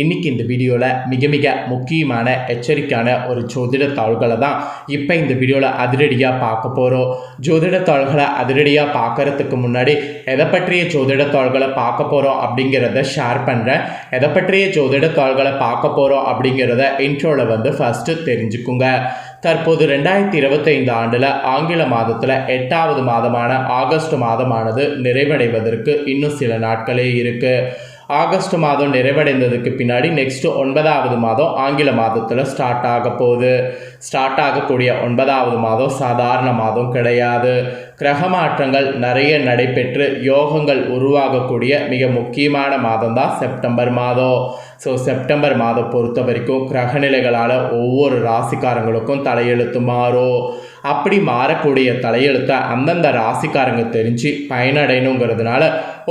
இன்னைக்கு இந்த வீடியோவில் மிக மிக முக்கியமான எச்சரிக்கையான ஒரு ஜோதிட தாள்களை தான் இப்போ இந்த வீடியோவில் அதிரடியாக பார்க்க போகிறோம் ஜோதிட தாள்களை அதிரடியாக பார்க்கறதுக்கு முன்னாடி எதை பற்றிய ஜோதிட தாள்களை பார்க்க போகிறோம் அப்படிங்கிறத ஷேர் பண்ணுறேன் எதை பற்றிய ஜோதிட தாள்களை பார்க்க போகிறோம் அப்படிங்கிறத இன்ட்ரோவில் வந்து ஃபஸ்ட்டு தெரிஞ்சுக்குங்க. தற்போது ரெண்டாயிரத்தி இருபத்தைந்து ஆண்டில் ஆங்கில மாதத்தில் எட்டாவது மாதமான ஆகஸ்ட் மாதமானது நிறைவடைவதற்கு இன்னும் சில நாட்களே இருக்குது ஆகஸ்ட் மாதம் நிறைவடைந்ததுக்கு பின்னாடி நெக்ஸ்ட் ஒன்பதாவது மாதம் ஆங்கில மாதத்தில் ஸ்டார்ட் ஆக போகுது. ஸ்டார்ட் ஆகக்கூடிய ஒன்பதாவது மாதம் சாதாரண மாதம் கிடையாது. கிரக மாற்றங்கள் நிறைய நடைபெற்று யோகங்கள் உருவாகக்கூடிய மிக முக்கியமான மாதம் தான் செப்டம்பர் மாதம். ஸோ செப்டம்பர் மாதம் பொறுத்த வரைக்கும் கிரகநிலைகளால் ஒவ்வொரு ராசிக்காரங்களுக்கும் தலையெழுத்து மாறும். அப்படி மாறக்கூடிய தலையெழுத்தை அந்தந்த ராசிக்காரங்க தெரிஞ்சு பயனடையணுங்கிறதுனால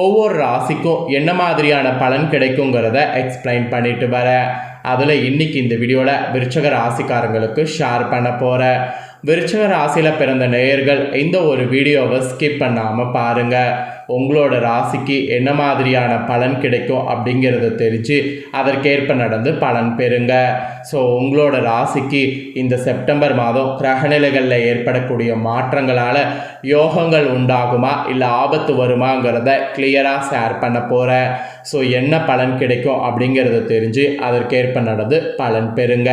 ஒவ்வொரு ராசிக்கும் என்ன மாதிரியான பலன் கிடைக்குங்கிறத எக்ஸ்பிளைன் பண்ணிட்டு வரேன். அதில் இன்னைக்கு இந்த வீடியோவில் விருச்சக ராசிக்காரங்களுக்கு ஷேர் பண்ண போகிறேன் விருச்சிக ராசியில் பிறந்த நேயர்கள் இந்த ஒரு வீடியோவை ஸ்கிப் பண்ணாமல் பாருங்கள் உங்களோட ராசிக்கு என்ன மாதிரியான பலன் கிடைக்கும் அப்படிங்கிறத தெரிஞ்சு அதற்கேற்ப நடந்து பலன் பெறுங்க. ஸோ உங்களோட ராசிக்கு இந்த செப்டம்பர் மாதம் கிரகநிலைகளில் ஏற்படக்கூடிய மாற்றங்களால் யோகங்கள் உண்டாகுமா? இல்லை ஆபத்து வருமாங்கிறத கிளியராக ஷேர் பண்ண போகிறேன் ஸோ என்ன பலன் கிடைக்கும் அப்படிங்கிறத தெரிஞ்சு அதற்கேற்ப நடந்து பலன் பெறுங்க.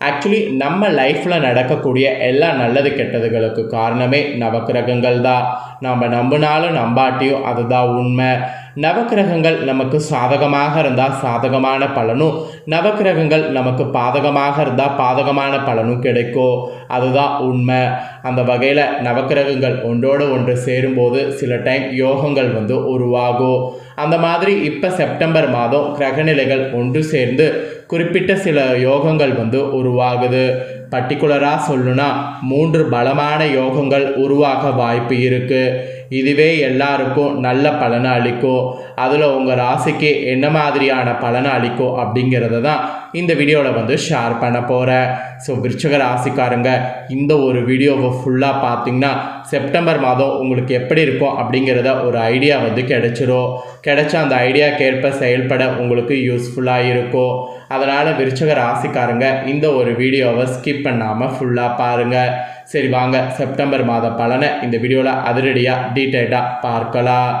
ஆக்சுவலி நம்ம லைஃப்பில் நடக்கக்கூடிய எல்லா நல்லது கெட்டதுகளுக்கு காரணமே நவக்கிரகங்கள் தான் நம்ம நம்பினாலும் நம்பாட்டியும் அதுதான் உண்மை. நவக்கிரகங்கள் நமக்கு சாதகமாக இருந்தால் சாதகமான பலனும் நவக்கிரகங்கள் நமக்கு பாதகமாக இருந்தால் பாதகமான பலனும் கிடைக்கும். அதுதான் உண்மை. அந்த வகையில் நவக்கிரகங்கள் ஒன்றோடு ஒன்று சேரும்போது சில டைம் யோகங்கள் வந்து உருவாகும். அந்த மாதிரி இப்போ செப்டம்பர் மாதம் கிரகநிலைகள் ஒன்று சேர்ந்து குறிப்பிட்ட சில யோகங்கள் வந்து உருவாகுது. பர்டிகுலராக சொல்லுனா மூன்று பலமான யோகங்கள் உருவாக வாய்ப்பு இருக்குது இதுவே எல்லாருக்கும் நல்ல பலனை அளிக்கும் அதில் உங்கள் ராசிக்கு என்ன மாதிரியான பலனை அளிக்கும் அப்படிங்கிறத தான் இந்த வீடியோவில் வந்து ஷேர் பண்ண போகிறேன் ஸோ விருச்சக ராசிக்காரங்க இந்த ஒரு வீடியோவை ஃபுல்லாக பார்த்தீங்கன்னா செப்டம்பர் மாதம் உங்களுக்கு எப்படி இருக்கும் அப்படிங்கிறத ஒரு ஐடியா வந்து கிடைச்சிரும் கிடைச்ச அந்த ஐடியாக்கேற்ப செயல்பட உங்களுக்கு யூஸ்ஃபுல்லாக இருக்கும் அதனால் விருச்சக ராசிக்காரங்க இந்த ஒரு வீடியோவை ஸ்கிப் பண்ணாமல் ஃபுல்லாக பாருங்கள் சரி வாங்க செப்டம்பர் மாத பலனை இந்த வீடியோவில் அதிரடியாக டீட்டெயிலாக பார்க்கலாம்.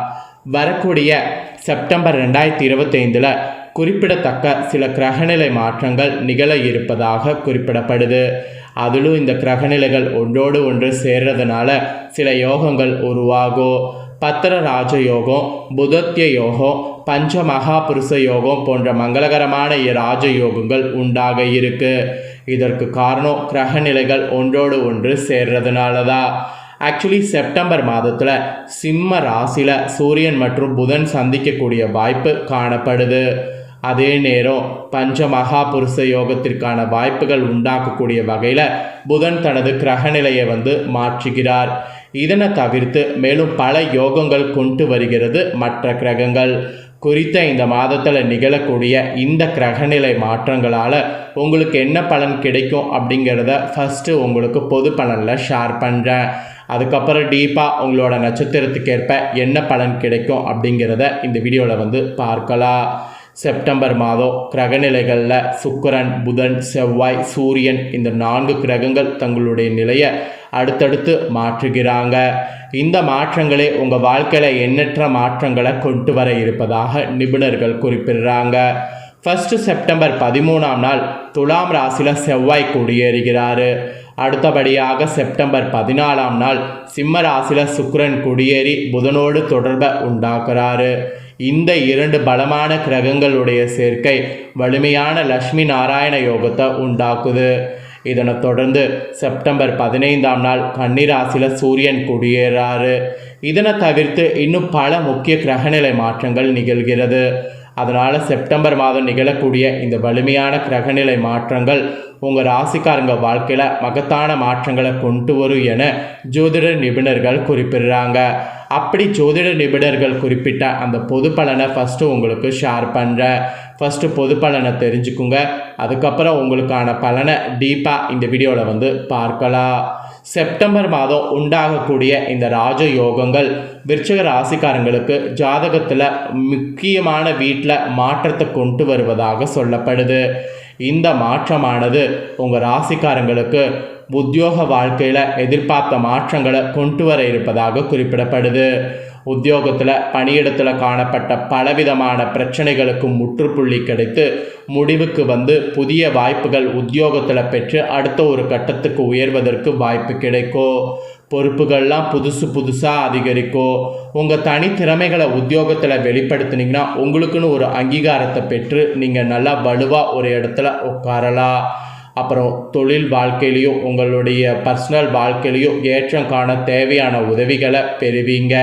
வரக்கூடிய செப்டம்பர் ரெண்டாயிரத்தி இருபத்தைந்தில் குறிப்பிடத்தக்க சில கிரகநிலை மாற்றங்கள் நிகழ இருப்பதாக குறிப்பிடப்படுது. அதிலும் இந்த கிரகநிலைகள் ஒன்றோடு ஒன்று சேர்றதுனால சில யோகங்கள் உருவாகும். பத்திர ராஜ யோகம் புதத்திய யோகம் பஞ்ச மகாபுருஷ யோகம் போன்ற மங்களகரமான ராஜ யோகங்கள் உண்டாக இருக்கு. இதற்கு காரணம் கிரக நிலைகள் ஒன்றோடு ஒன்று சேர்றதுனால தான் ஆக்சுவலி செப்டம்பர் மாதத்தில் சிம்ம ராசியில் சூரியன் மற்றும் புதன் சந்திக்கக்கூடிய வாய்ப்பு காணப்படுது. அதே நேரம் பஞ்ச மகாபுருஷ யோகத்திற்கான வாய்ப்புகள் உண்டாக்கக்கூடிய வகையில் புதன் தனது கிரகநிலையை வந்து மாற்றுகிறார். இதனை தவிர்த்து மேலும் பல யோகங்கள் கொண்டு வருகிறது மற்ற கிரகங்கள். குறித்த இந்த மாதத்தில் நிகழக்கூடிய இந்த கிரகநிலை மாற்றங்களால் உங்களுக்கு என்ன பலன் கிடைக்கும் அப்படிங்கிறத ஃபஸ்ட்டு உங்களுக்கு பொது பலனில் ஷேர் பண்ணுறேன் அதுக்கப்புறம் டீப்பாக உங்களோட நட்சத்திரத்துக்கேற்ப என்ன பலன் கிடைக்கும் அப்படிங்கிறத இந்த வீடியோவில் வந்து பார்க்கலாம். செப்டம்பர் மாதம் கிரகநிலைகளில் சுக்கரன் புதன் செவ்வாய் சூரியன் இந்த நான்கு கிரகங்கள் தங்களுடைய நிலையை அடுத்தடுத்து மாற்றுகிறாங்க. இந்த மாற்றங்களே உங்கள் வாழ்க்கையில் எண்ணற்ற மாற்றங்களை கொண்டு வர இருப்பதாக நிபுணர்கள் குறிப்பிடுறாங்க. ஃபஸ்ட்டு செப்டம்பர் பதிமூணாம் நாள் துலாம் ராசியில் செவ்வாய் குடியேறுகிறாரு. அடுத்தபடியாக செப்டம்பர் பதினாலாம் நாள் சிம்ம ராசியில் சுக்கரன் குடியேறி புதனோடு தொடர்பை உண்டாக்குறாரு. இந்த இரண்டு பலமான கிரகங்களுடைய சேர்க்கை வலிமையான லக்ஷ்மி நாராயண யோகத்தை உண்டாக்குது. இதனைத் தொடர்ந்து செப்டம்பர் பதினைந்தாம் நாள் கன்னிராசியில் சூரியன் குடியேறாரு. இதனை தவிர்த்து இன்னும் பல முக்கிய கிரகநிலை மாற்றங்கள் நிகழ்கிறது. அதனால் செப்டம்பர் மாதம் நிகழக்கூடிய இந்த வலிமையான கிரகநிலை மாற்றங்கள் உங்கள் ராசிக்காரங்க வாழ்க்கையில் மகத்தான மாற்றங்களை கொண்டு வரும் என ஜோதிட நிபுணர்கள் குறிப்பிடுறாங்க. அப்படி ஜோதிட நிபுணர்கள் குறிப்பிட்ட அந்த பொது பலனை ஃபஸ்ட்டு உங்களுக்கு ஷேர் பண்ணுறேன் ஃபஸ்ட்டு பொது பலனை தெரிஞ்சுக்குங்க. அதுக்கப்புறம் உங்களுக்கான பலனை டீப்பாக இந்த வீடியோவில் வந்து பார்க்கலாம். செப்டம்பர் மாதம் உண்டாகக்கூடிய இந்த ராஜ யோகங்கள் விருச்சக ராசிக்காரங்களுக்கு ஜாதகத்தில் முக்கியமான வீட்டில் மாற்றத்தை கொண்டு வருவதாக சொல்லப்படுது. இந்த மாற்றமானது உங்கள் ராசிக்காரங்களுக்கு உத்தியோக வாழ்க்கையில் எதிர்பார்த்த மாற்றங்களை கொண்டு வர இருப்பதாக குறிப்பிடப்படுது. உத்தியோகத்தில் பணியிடத்தில் காணப்பட்ட பலவிதமான பிரச்சனைகளுக்கு முற்றுப்புள்ளி கிடைத்து முடிவுக்கு வந்து புதிய வாய்ப்புகள் உத்தியோகத்தில் பெற்று அடுத்த ஒரு கட்டத்துக்கு உயர்வதற்கு வாய்ப்பு கிடைக்கும் பொறுப்புகள்லாம் புதுசு புதுசாக அதிகரிக்கும் உங்கள் தனித்திறமைகளை உத்தியோகத்தில் வெளிப்படுத்துனீங்கன்னா உங்களுக்குன்னு ஒரு அங்கீகாரத்தை பெற்று நீங்கள் நல்லா வலுவாக ஒரு இடத்துல உட்காரலாம் அப்புறம் தொழில் வாழ்க்கையிலையும் உங்களுடைய பர்சனல் வாழ்க்கையிலையும் ஏற்றம் காண தேவையான உதவிகளை பெறுவீங்க.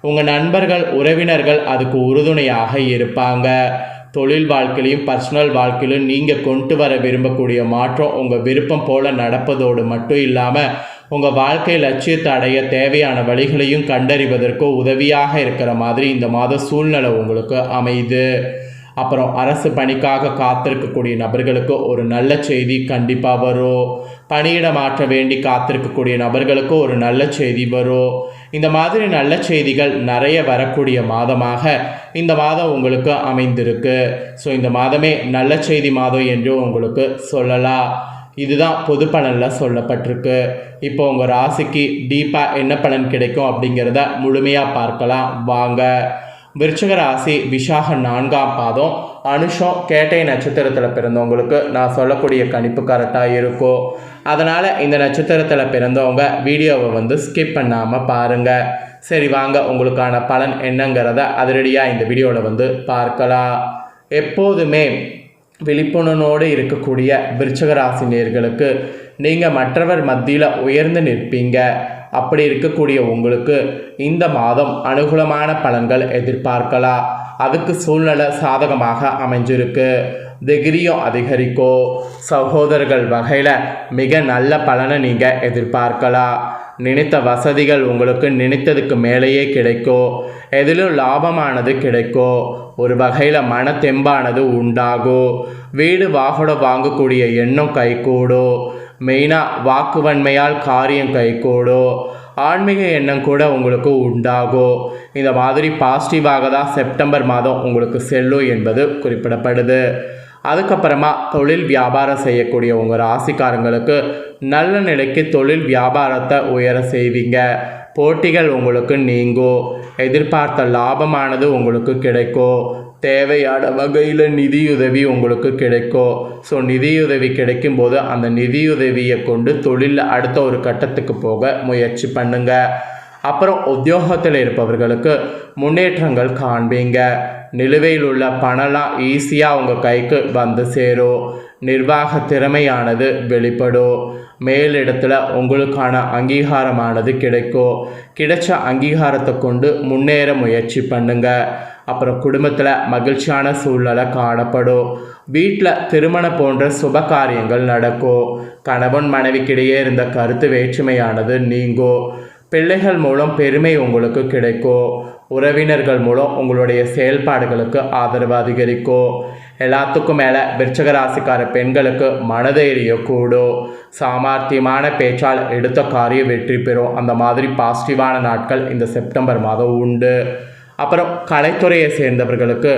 உங்கள் நண்பர்கள் உறவினர்கள் அதுக்கு உறுதுணையாக இருப்பாங்க. தொழில் வாழ்க்கையிலையும் பர்சனல் வாழ்க்கையிலும் நீங்கள் கொண்டு வர விரும்பக்கூடிய மாற்றம் உங்கள் விருப்பம் போல் நடப்பதோடு மட்டும் இல்லாமல் உங்கள் வாழ்க்கை லட்சியத்தை அடைய தேவையான வழிகளையும் கண்டறிவதற்கோ உதவியாக இருக்கிற மாதிரி இந்த மாத சூழ்நிலை உங்களுக்கு அமையுது. அப்புறம் அரசு பணிக்காக காத்திருக்கக்கூடிய நபர்களுக்கு ஒரு நல்ல செய்தி கண்டிப்பாக வரும். பணியிட மாற்ற வேண்டி காத்திருக்கக்கூடிய நபர்களுக்கு ஒரு நல்ல செய்தி வரும். இந்த மாதிரி நல்ல செய்திகள் நிறைய வரக்கூடிய மாதமாக இந்த மாதம் உங்களுக்கு அமைந்திருக்கு. ஸோ இந்த மாதமே நல்ல செய்தி மாதம் என்று உங்களுக்கு சொல்லலாம். இதுதான் பொது பலனில் சொல்லப்பட்டிருக்கு. இப்போ உங்கள் ராசிக்கு டீப்பாக என்ன பலன் கிடைக்கும் அப்படிங்கிறத முழுமையாக பார்க்கலாம். வாங்க. விருச்சிக ராசி விஷாக நான்காம் பாதம். அனுஷம் கேட்டை நட்சத்திரத்தில் பிறந்தவங்களுக்கு நான் சொல்லக்கூடிய கணிப்பு கரெக்டாக இருக்கும் அதனால் இந்த நட்சத்திரத்தில் பிறந்தவங்க வீடியோவை வந்து ஸ்கிப் பண்ணாமல் பாருங்கள் சரி வாங்க உங்களுக்கான பலன் என்னங்கிறத அதிரடியாக இந்த வீடியோவில் வந்து பார்க்கலாம். எப்போதுமே விழிப்புணர்வோடு இருக்கக்கூடிய விருச்சக ராசி நேர்களுக்கு நீங்கள் மற்றவர் மத்தியில் உயர்ந்து நிற்பீங்க. அப்படி இருக்கக்கூடிய உங்களுக்கு இந்த மாதம் அனுகூலமான பலன்கள் எதிர்பார்க்கலாம். அதுக்கு சூழ்நிலை சாதகமாக அமைஞ்சிருக்கு. திகிரியும் அதிகரிக்கும் சகோதரர்கள் வகையில் மிக நல்ல பலனை நீங்கள் எதிர்பார்க்கலாம். நினைத்த வசதிகள் உங்களுக்கு நினைத்ததுக்கு மேலேயே கிடைக்கும் எதிலும் லாபமானது கிடைக்கும் ஒரு வகையில் மன தெம்பானது உண்டாகும் வீடு வாகனம் வாங்கக்கூடிய எண்ணம் கைகூடும் மெயினாக வாக்குவன்மையால் காரியம் கைகூடும் ஆன்மீக எண்ணம் கூட உங்களுக்கு உண்டாகும் இந்த மாதிரி பாசிட்டிவாக தான் செப்டம்பர் மாதம் உங்களுக்கு செல்லும் என்பது குறிப்பிடப்படுது. அதுக்கப்புறமா தொழில் வியாபாரம் செய்யக்கூடிய உங்கள் ராசிக்காரங்களுக்கு நல்ல நிலைக்கு தொழில் வியாபாரத்தை உயர செய்வீங்க. போட்டிகள் உங்களுக்கு நீங்கும் எதிர்பார்த்த லாபமானது உங்களுக்கு கிடைக்கும் தேவையான வகையில் நிதியுதவி உங்களுக்கு கிடைக்கும் ஸோ நிதியுதவி கிடைக்கும்போது அந்த நிதியுதவியை கொண்டு தொழிலில் அடுத்த ஒரு கட்டத்துக்கு போக முயற்சி பண்ணுங்கள் அப்புறம் உத்தியோகத்தில் இருப்பவர்களுக்கு முன்னேற்றங்கள் காண்பீங்க. நிலுவையில் உள்ள பணம்லாம் ஈஸியாக உங்கள் கைக்கு வந்து சேரும் நிர்வாக திறமையானது வெளிப்படும் மேலிடத்தில் உங்களுக்கான அங்கீகாரமானது கிடைக்கும் கிடைச்ச அங்கீகாரத்தை கொண்டு முன்னேற முயற்சி பண்ணுங்கள் அப்புறம் குடும்பத்தில் மகிழ்ச்சியான சூழ்நிலை காணப்படும். வீட்டில் திருமணம் போன்ற சுப காரியங்கள் நடக்கும். கணவன் மனைவிக்கிடையே இருந்த கருத்து வேற்றுமையானது நீங்கும். பிள்ளைகள் மூலம் பெருமை உங்களுக்கு கிடைக்கும். உறவினர்கள் மூலம் உங்களுடைய செயல்பாடுகளுக்கு ஆதரவு அதிகரிக்கும். எல்லாத்துக்கும் மேலே விருச்சகராசிக்கார பெண்களுக்கு மனதைரியம் கூடும். சாமர்த்தியமான பேச்சால் எடுத்த காரியம் வெற்றி பெறும். அந்த மாதிரி பாசிட்டிவான நாட்கள் இந்த செப்டம்பர் மாதம் உண்டு. அப்புறம் கலைத்துறையை சேர்ந்தவர்களுக்கு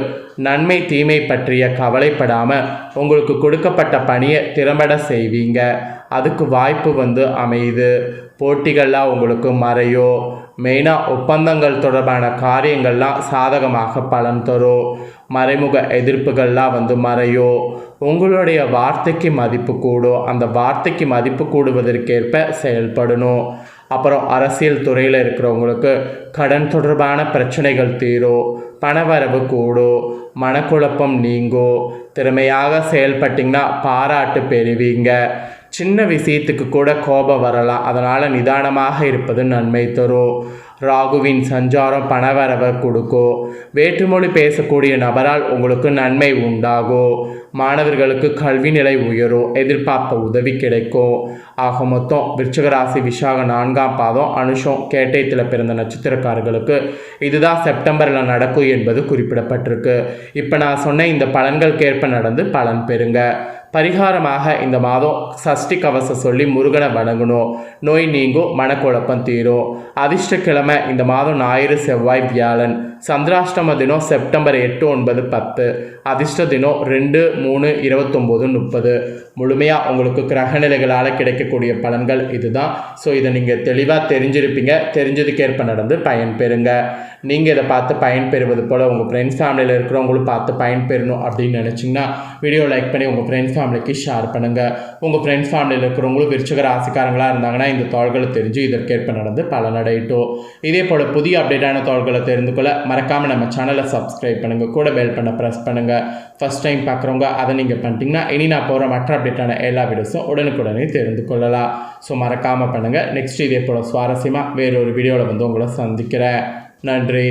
நன்மை தீமை பற்றிய கவலைப்படாமல் உங்களுக்கு கொடுக்கப்பட்ட பணியை திறம்பட செய்வீங்க. அதுக்கு வாய்ப்பு வந்து அமையுது. போட்டிகள்லாம் உங்களுக்கு மறையோ மெயினாக ஒப்பந்தங்கள் தொடர்பான காரியங்கள்லாம் சாதகமாக பலன் தரும் மறைமுக எதிர்ப்புகள்லாம் வந்து மறையோ உங்களுடைய வார்த்தைக்கு மதிப்பு கூடும் அந்த வார்த்தைக்கு மதிப்பு கூடுவதற்கேற்ப செயல்படணும். அப்புறம் அரசியல் துறையில் இருக்கிறவங்களுக்கு கடன் தொடர்பான பிரச்சனைகள் தீரும் பணவரவு கூடும் மனக்குழப்பம் நீங்கும் திறமையாக செயல்பட்டிங்கன்னா பாராட்டு பெறுவீங்க. சின்ன விஷயத்துக்கு கூட கோபம் வரலாம். அதனால் நிதானமாக இருப்பது நன்மை தரும் ராகுவின் சஞ்சாரம் பணவரவை கொடுக்கும் வேற்றுமொழி பேசக்கூடிய நபரால் உங்களுக்கு நன்மை உண்டாகும் மாணவர்களுக்கு கல்வி நிலை உயரும் எதிர்பார்த்த உதவி கிடைக்கும் ஆக மொத்தம் விருச்சகராசி விஷாக நான்காம் பாதம் அனுஷம் கேட்டயத்தில் பிறந்த நட்சத்திரக்காரர்களுக்கு இதுதான் செப்டம்பரில் நடக்கும் என்பது குறிப்பிடப்பட்டிருக்கு. இப்போ நான் சொன்ன இந்த பலன்களுக்கேற்ப நடந்து பலன் பெறுங்க. பரிகாரமாக இந்த மாதம் சஷ்டி கவசம் சொல்லி முருகனை வணங்கணும். நோய் நீங்கும் மனக்குழப்பம் தீரும். அதிர்ஷ்டக்கிழமை இந்த மாதம் ஞாயிறு செவ்வாய் வியாழன். சந்திராஷ்டம தினம் செப்டம்பர் எட்டு ஒன்பது பத்து. அதிர்ஷ்ட தினம் ரெண்டு மூணு இருபத்தொம்போது முப்பது. முழுமையாக உங்களுக்கு கிரகநிலைகளால் கிடைக்கக்கூடிய பலன்கள் இதுதான். ஸோ இதை நீங்கள் தெளிவாக தெரிஞ்சிருப்பீங்க. தெரிஞ்சதுக்கேற்ப நடந்து பயன்பெறுங்க நீங்கள் இதை பார்த்து பயன்பெறுவது போல் உங்கள் ஃப்ரெண்ட்ஸ் ஃபேமிலியில் இருக்கிறவங்களும் பார்த்து பயன்பெறணும் அப்படின்னு நினச்சிங்கன்னா வீடியோ லைக் பண்ணி உங்கள் ஃப்ரெண்ட்ஸ் ஃபேமிலிக்கு ஷேர் பண்ணுங்கள் உங்கள் ஃப்ரெண்ட்ஸ் ஃபேமிலியில் இருக்கிறவங்களும் விருச்சக ராசிக்காரங்களாக இருந்தாங்கன்னா இந்த தாள்களை தெரிஞ்சு இதற்கேற்ப நடந்து பலனடையிட்டோம். இதே போல் புதிய அப்டேட்டான தாள்களை தெரிந்து கொள்ள மறக்காமல் நம்ம சேனலை சப்ஸ்கிரைப் பண்ணுங்கள் கூட பெல் பண்ண ப்ரெஸ் பண்ணுங்கள் ஃபஸ்ட் டைம் பார்க்குறவங்க அதை நீங்கள் பண்ணிட்டீங்கன்னா இனி நான் போகிற மற்ற அப்டேட்டான எல்லா வீடியோஸும் உடனுக்குடனே தெரிந்து கொள்ளலாம். ஸோ மறக்காமல் பண்ணுங்கள் நெக்ஸ்ட் இதே போல் சுவாரஸ்யமாக வேறொரு வீடியோவில் வந்து உங்களை சந்திக்கிறேன். நன்றி.